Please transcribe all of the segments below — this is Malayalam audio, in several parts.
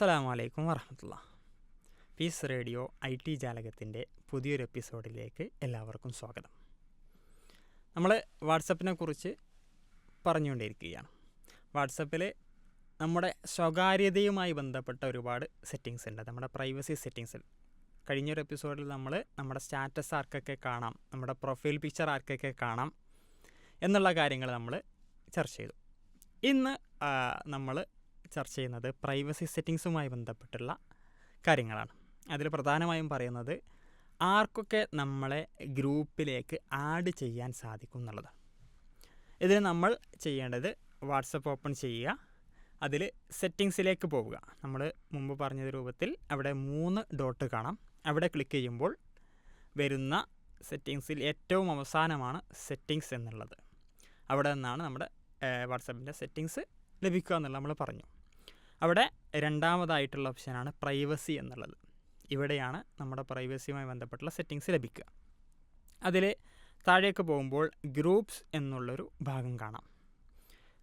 അസ്സലാമു വലൈക്കും വറഹമത്തുള്ള പീസ് റേഡിയോ ഐ ടി ജാലകത്തിന്റെ പുതിയൊരു എപ്പിസോഡിലേക്ക് എല്ലാവർക്കും സ്വാഗതം. നമ്മൾ വാട്സപ്പിനെ കുറിച്ച് പറഞ്ഞുകൊണ്ടിരിക്കുകയാണ്. വാട്സപ്പിൽ നമ്മുടെ സ്വകാര്യതയുമായി ബന്ധപ്പെട്ട ഒരുപാട് സെറ്റിങ്സ് ഉണ്ട്. നമ്മുടെ പ്രൈവസി സെറ്റിങ്സിൽ കഴിഞ്ഞൊരു എപ്പിസോഡിൽ നമ്മൾ നമ്മുടെ സ്റ്റാറ്റസ് ആർക്കൊക്കെ കാണാം നമ്മുടെ പ്രൊഫൈൽ പിക്ചർ ആർക്കൊക്കെ കാണാം എന്നുള്ള കാര്യങ്ങൾ നമ്മൾ ചർച്ച ചെയ്തു. ഇന്ന് നമ്മൾ ചർച്ച ചെയ്യുന്നത് പ്രൈവസി സെറ്റിങ്സുമായി ബന്ധപ്പെട്ടുള്ള കാര്യങ്ങളാണ്. അതിൽ പ്രധാനമായും പറയുന്നത് ആർക്കൊക്കെ നമ്മളെ ഗ്രൂപ്പിലേക്ക് ആഡ് ചെയ്യാൻ സാധിക്കും എന്നുള്ളതാണ് ഇതിന് നമ്മൾ ചെയ്യേണ്ടത് വാട്സപ്പ് ഓപ്പൺ ചെയ്യുക അതിൽ സെറ്റിങ്സിലേക്ക് പോവുക. നമ്മൾ മുമ്പ് പറഞ്ഞ രൂപത്തിൽ അവിടെ മൂന്ന് ഡോട്ട് കാണാം. അവിടെ ക്ലിക്ക് ചെയ്യുമ്പോൾ വരുന്ന സെറ്റിങ്സിൽ ഏറ്റവും അവസാനമാണ് സെറ്റിങ്സ് എന്നുള്ളത്. അവിടെ നിന്നാണ് നമ്മുടെ വാട്സപ്പിന്റെ സെറ്റിങ്സ് ലഭിക്കുക എന്നുള്ളത് നമ്മൾ പറഞ്ഞു. അവിടെ രണ്ടാമതായിട്ടുള്ള ഓപ്ഷനാണ് പ്രൈവസി എന്നുള്ളത്. ഇവിടെയാണ് നമ്മുടെ പ്രൈവസിയുമായി ബന്ധപ്പെട്ടുള്ള സെറ്റിങ്സ് ലഭിക്കുക. അതിൽ താഴേക്ക് പോകുമ്പോൾ ഗ്രൂപ്പ്സ് എന്നുള്ളൊരു ഭാഗം കാണാം.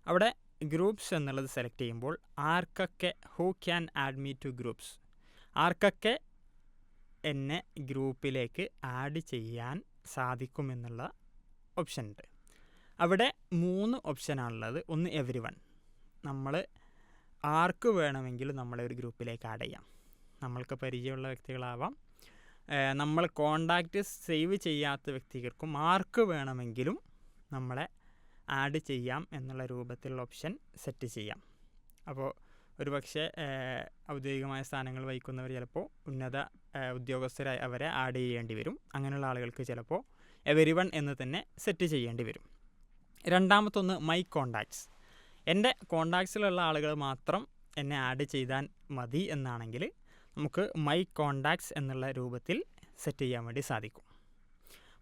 അവിടെ ഗ്രൂപ്പ്സ് എന്നുള്ളത് സെലക്ട് ചെയ്യുമ്പോൾ ആർക്കൊക്കെ who can add me to groups ആർക്കൊക്കെ എന്നെ ഗ്രൂപ്പിലേക്ക് ആഡ് ചെയ്യാൻ സാധിക്കുമെന്നുള്ള ഓപ്ഷൻ ഉണ്ട്. അവിടെ മൂന്ന് ഓപ്ഷനാണുള്ളത് ഒന്ന് എവരി വൺ നമ്മൾ ആർക്ക് വേണമെങ്കിലും നമ്മളെ ഒരു ഗ്രൂപ്പിലേക്ക് ആഡ് ചെയ്യാം. നമ്മൾക്ക് പരിചയമുള്ള വ്യക്തികളാവാം. നമ്മൾ കോണ്ടാക്റ്റ് സേവ് ചെയ്യാത്ത വ്യക്തികൾക്കും ആർക്ക് വേണമെങ്കിലും നമ്മളെ ആഡ് ചെയ്യാം എന്നുള്ള രൂപത്തിലുള്ള ഓപ്ഷൻ സെറ്റ് ചെയ്യാം. അപ്പോൾ ഒരു പക്ഷേ ഔദ്യോഗികമായ സ്ഥാനങ്ങൾ വഹിക്കുന്നവർ ചിലപ്പോൾ ഉന്നത ഉദ്യോഗസ്ഥരായി അവരെ ആഡ് ചെയ്യേണ്ടി വരും. അങ്ങനെയുള്ള ആളുകൾക്ക് ചിലപ്പോൾ എവരി വൺ എന്ന് തന്നെ സെറ്റ് ചെയ്യേണ്ടി വരും. രണ്ടാമത്തൊന്ന് മൈ കോണ്ടാക്ട്സ് എന്റെ കോണ്ടാക്ട്സിലുള്ള ആളുകൾ മാത്രം എന്നെ ആഡ് ചെയ്താൽ മതി എന്നാണെങ്കിൽ നമുക്ക് മൈ കോണ്ടാക്ട്സ് എന്നുള്ള രൂപത്തിൽ സെറ്റ് ചെയ്യാൻ വേണ്ടി സാധിക്കും.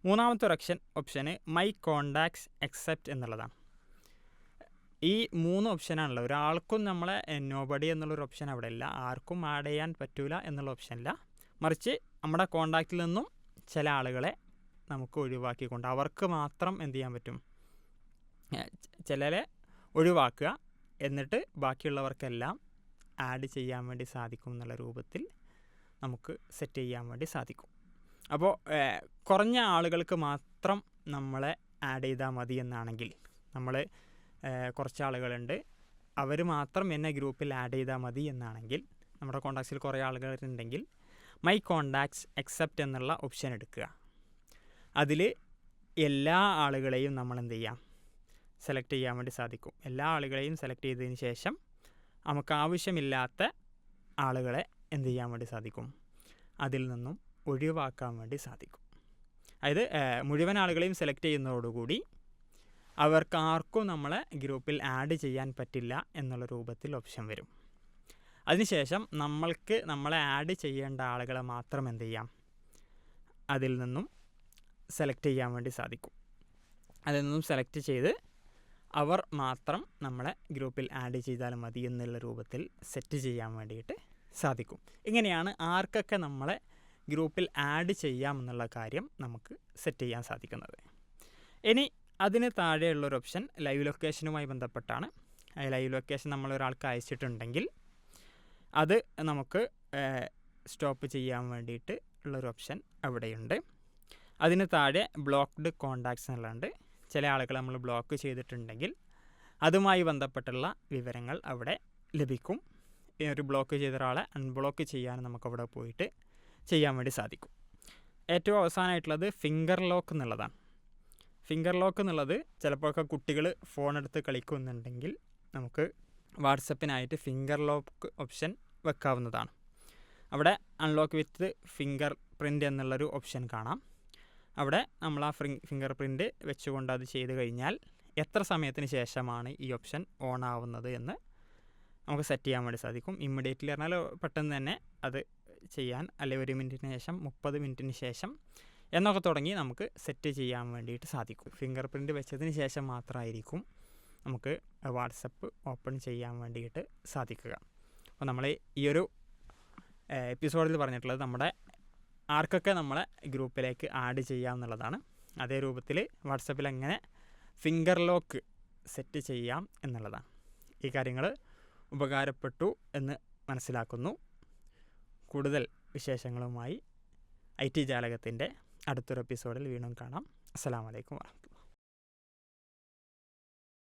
മൂന്നാമത്തെ ഒരു ഓപ്ഷൻ ഓപ്ഷന് മൈ കോണ്ടാക്ട്സ് എക്സെപ്റ്റ് എന്നുള്ളതാണ്. ഈ മൂന്ന് ഓപ്ഷനാണുള്ളത്. ഒരാൾക്കും നമ്മളെ നോബഡി എന്നുള്ളൊരു ഓപ്ഷൻ അവിടെ ഇല്ല. ആർക്കും ആഡ് ചെയ്യാൻ പറ്റൂല എന്നുള്ള ഓപ്ഷനില്ല മറിച്ച് നമ്മുടെ കോണ്ടാക്റ്റിൽ നിന്നും ചില ആളുകളെ നമുക്ക് ഒഴിവാക്കിക്കൊണ്ട് അവർക്ക് മാത്രം എന്ത് ചെയ്യാൻ പറ്റും? ചിലരെ ഒഴിവാക്കുക. എന്നിട്ട് ബാക്കിയുള്ളവർക്കെല്ലാം ആഡ് ചെയ്യാൻ വേണ്ടി സാധിക്കും എന്നുള്ള രൂപത്തിൽ നമുക്ക് സെറ്റ് ചെയ്യാൻ വേണ്ടി സാധിക്കും. അപ്പോൾ കുറഞ്ഞ ആളുകൾക്ക് മാത്രം നമ്മളെ ആഡ് ചെയ്താൽ മതി എന്നാണെങ്കിൽ നമ്മൾ കുറച്ച് ആളുകളുണ്ട്. അവർ മാത്രം എന്നെ ഗ്രൂപ്പിൽ ആഡ് ചെയ്താൽ മതി എന്നാണെങ്കിൽ നമ്മുടെ കോണ്ടാക്ട്സിൽ കുറേ ആളുകളുണ്ടെങ്കിൽ മൈ കോണ്ടാക്ട്സ് അക്സെപ്റ്റ് എന്നുള്ള ഓപ്ഷൻ എടുക്കുക. അതിൽ എല്ലാ ആളുകളെയും നമ്മൾ എന്ത് ചെയ്യാം? സെലക്ട് ചെയ്യാൻ വേണ്ടി സാധിക്കും. എല്ലാ ആളുകളെയും സെലക്ട് ചെയ്തതിന് ശേഷം നമുക്ക് ആവശ്യമില്ലാത്ത ആളുകളെ എന്ത് ചെയ്യാൻ വേണ്ടി സാധിക്കും? അതിൽ നിന്നും ഒഴിവാക്കാൻ വേണ്ടി സാധിക്കും. അതായത് മുഴുവൻ ആളുകളെയും സെലക്ട് ചെയ്യുന്നതോടുകൂടി അവർക്ക് ആർക്കും നമ്മളെ ഗ്രൂപ്പിൽ ആഡ് ചെയ്യാൻ പറ്റില്ല എന്നുള്ള രൂപത്തിൽ ഓപ്ഷൻ വരും. അതിനുശേഷം നമ്മൾക്ക് നമ്മളെ ആഡ് ചെയ്യേണ്ട ആളുകളെ മാത്രം എന്ത് ചെയ്യാം? അതിൽ നിന്നും സെലക്ട് ചെയ്യാൻ വേണ്ടി സാധിക്കും. അതിൽ നിന്നും സെലക്ട് ചെയ്ത് അവർ മാത്രം നമ്മളെ ഗ്രൂപ്പിൽ ആഡ് ചെയ്താൽ മതി എന്നുള്ള രൂപത്തിൽ സെറ്റ് ചെയ്യാൻ വേണ്ടിയിട്ട് സാധിക്കും. ഇങ്ങനെയാണ് ആർക്കൊക്കെ നമ്മളെ ഗ്രൂപ്പിൽ ആഡ് ചെയ്യാം എന്നുള്ള കാര്യം നമുക്ക് സെറ്റ് ചെയ്യാൻ സാധിക്കുന്നത്. ഇനി അതിന് താഴെയുള്ളൊരു ഓപ്ഷൻ ലൈവ് ലൊക്കേഷനുമായി ബന്ധപ്പെട്ടാണ്. ലൈവ് ലൊക്കേഷൻ നമ്മൾ ഒരാൾക്ക് അയച്ചിട്ടുണ്ടെങ്കിൽ അത് നമുക്ക് സ്റ്റോപ്പ് ചെയ്യാൻ വേണ്ടിയിട്ട് ഉള്ളൊരു ഓപ്ഷൻ അവിടെയുണ്ട്. അതിന് താഴെ ബ്ലോക്ക്ഡ് കോണ്ടാക്ട്സ് എന്നുള്ളതുണ്ട്. ചില ആളുകൾ നമ്മൾ ബ്ലോക്ക് ചെയ്തിട്ടുണ്ടെങ്കിൽ അതുമായി ബന്ധപ്പെട്ടുള്ള വിവരങ്ങൾ അവിടെ ലഭിക്കും. ഒരു ബ്ലോക്ക് ചെയ്ത ഒരാളെ അൺബ്ലോക്ക് ചെയ്യാൻ നമുക്കവിടെ പോയിട്ട് ചെയ്യാൻ വേണ്ടി സാധിക്കും. ഏറ്റവും അവസാനമായിട്ടുള്ളത് ഫിംഗർ ലോക്ക് എന്നുള്ളതാണ്. ഫിംഗർ ലോക്ക് എന്നുള്ളത് ചിലപ്പോഴൊക്കെ കുട്ടികൾ ഫോൺ എടുത്ത് കളിക്കുന്നുണ്ടെങ്കിൽ നമുക്ക് വാട്സപ്പിനായിട്ട് ഫിംഗർ ലോക്ക് ഓപ്ഷൻ വെക്കാവുന്നതാണ്. അവിടെ അൺലോക്ക് വിത്ത് ഫിംഗർ പ്രിന്റ് എന്നുള്ളൊരു ഓപ്ഷൻ കാണാം. അവിടെ നമ്മൾ ആ ഫിംഗർ പ്രിന്റ് വെച്ചുകൊണ്ട് അത് ചെയ്ത് കഴിഞ്ഞാൽ എത്ര സമയത്തിന് ശേഷമാണ് ഈ ഓപ്ഷൻ ഓൺ ആവുന്നത് എന്ന് നമുക്ക് സെറ്റ് ചെയ്യാൻ വേണ്ടി സാധിക്കും. ഇമ്മീഡിയറ്റ്ലി പറഞ്ഞാൽ പെട്ടെന്ന് തന്നെ അത് ചെയ്യാൻ അല്ലെങ്കിൽ ഒരു മിനിറ്റിന് ശേഷം മുപ്പത് മിനിറ്റിന് ശേഷം എന്നൊക്കെ തുടങ്ങി നമുക്ക് സെറ്റ് ചെയ്യാൻ വേണ്ടിയിട്ട് സാധിക്കും. ഫിംഗർ പ്രിന്റ് വെച്ചതിന് ശേഷം മാത്രമായിരിക്കും നമുക്ക് വാട്സപ്പ് ഓപ്പൺ ചെയ്യാൻ വേണ്ടിയിട്ട് സാധിക്കുക. അപ്പോൾ നമ്മൾ ഈ ഒരു എപ്പിസോഡിൽ പറഞ്ഞിട്ടുള്ളത് നമ്മുടെ ആർക്കൊക്കെ നമ്മളെ ഗ്രൂപ്പിലേക്ക് ആഡ് ചെയ്യാം എന്നുള്ളതാണ് അതേ രൂപത്തിൽ വാട്സപ്പിൽ എങ്ങനെ ഫിംഗർ ലോക്ക് സെറ്റ് ചെയ്യാം എന്നുള്ളതാണ്. ഈ കാര്യങ്ങൾ ഉപകാരപ്പെട്ടു എന്ന് മനസ്സിലാക്കുന്നു. കൂടുതൽ വിശേഷങ്ങളുമായി ഐ ടി ജാലകത്തിന്റെ അടുത്തൊരു എപ്പിസോഡിൽ വീണ്ടും കാണാം. അസ്സാം വലൈക്കും വാഹമത്തുള്ള